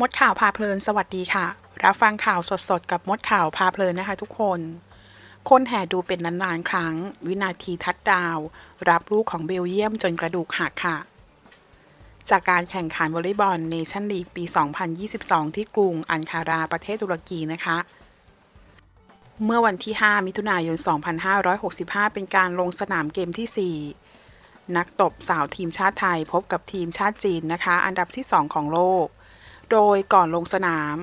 มดข่าวพาเพลินสวัสดีค่ะ รับฟังข่าวสดๆ กับมดข่าวพาเพลินนะคะทุกคน คนแห่ดูเป็นนานๆ ครั้ง วินาทีทัดดาว รับลูกของเบลเยียมจนกระดูกหักค่ะ จากการแข่งขันวอลเลย์บอลเนชั่นลีกปี 2022 ที่กรุงอันคาราประเทศตุรกีนะคะ เมื่อวันที่ 5 มิถุนายน 2565 เป็นการลงสนามเกมที่ 4 นักตบสาวทีมชาติไทยพบกับทีมชาติจีนนะคะ อันดับที่ 2 ของโลก โดยก่อนลงสนาม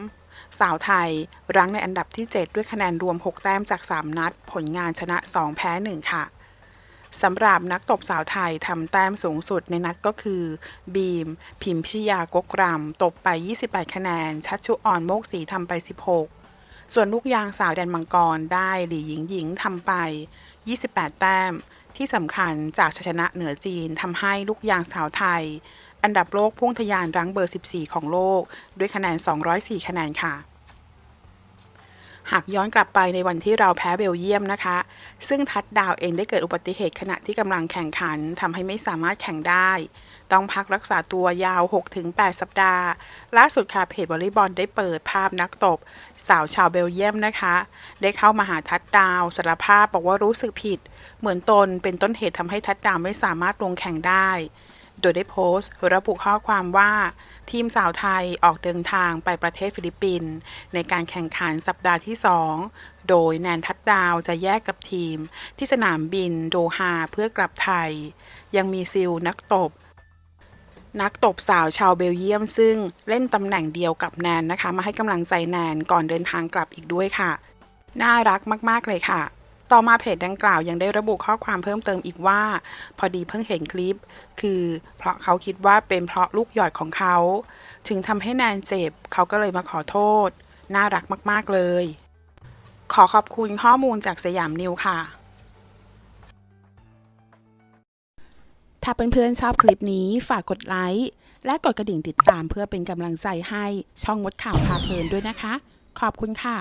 สาวไทย รั้งในอันดับที่ 7 ด้วยคะแนนรวม 6 แต้มจาก 3 นัด ผลงานชนะ 2 แพ้ 1 ค่ะสำหรับนักตบสาวไทยทำแต้มสูงสุดในนัดก็คือ บีม พิมพิชยากกรำตบไป 28 คะแนน ชัชชุอ่อนโมกศีทำไป 16 ส่วนลูกยางสาวแดนมังกรได้หลี่หญิงหญิงทำไป 28 แต้ม ที่สำคัญจากชัยชนะเหนือจีนทำให้ลูกยางสาวไทย อันดับโลกพุ่งทะยานรั้งเบอร์ 14 ของโลก ด้วยคะแนน 204 คะแนนค่ะ หากย้อนกลับไปในวันที่เราแพ้เบลเยียมนะคะ ซึ่งทัดดาวเองได้เกิดอุบัติเหตุขณะที่กำลังแข่งขันทำให้ไม่สามารถแข่งได้ ต้องพักรักษาตัวยาว 6-8 สัปดาห์ ล่าสุดค่ะเพจวอลเลย์บอลได้เปิดภาพนักตบ สาวชาวเบลเยียมนะคะ ได้เข้ามาหาทัดดาวสารภาพบอกว่ารู้สึกผิด เหมือนตนเป็นต้นเหตุทำให้ทัดดาวไม่สามารถลงแข่งได้ โดยได้โพสต์ ระบุข้อความว่า ทีมสาวไทยออกเดินทางไปประเทศฟิลิปปินส์ในการแข่งขันสัปดาห์ที่ 2 โดยแนนทัดดาวจะแยกกับทีม ที่สนามบินโดฮาเพื่อกลับไทย ยังมีซิลนักตบ นักตบสาวชาวเบลเยียมซึ่งเล่นตำแหน่งเดียวกับแนนนะคะ มาให้กำลังใจแนนก่อนเดินทางกลับอีกด้วยค่ะ น่ารักมาก ๆ เลยค่ะ ต่อมาเพจดังกล่าวยังได้ระบุข้อความเพิ่มเติมอีกว่า พอดีเพิ่งเห็นคลิป คือเพราะเขาคิดว่าเป็นเพราะลูกหยอดของเขา ถึงทำให้แนนเจ็บ เขาก็เลยมาขอโทษ น่ารักมากๆเลย ขอขอบคุณข้อมูลจากสยามนิวค่ะ ถ้าเพื่อนๆชอบคลิปนี้ฝากกดไลค์และกดกระดิ่งติดตามเพื่อเป็นกำลังใจให้ช่องมดข่าวพาเพลินด้วยนะคะ ขอบคุณค่ะ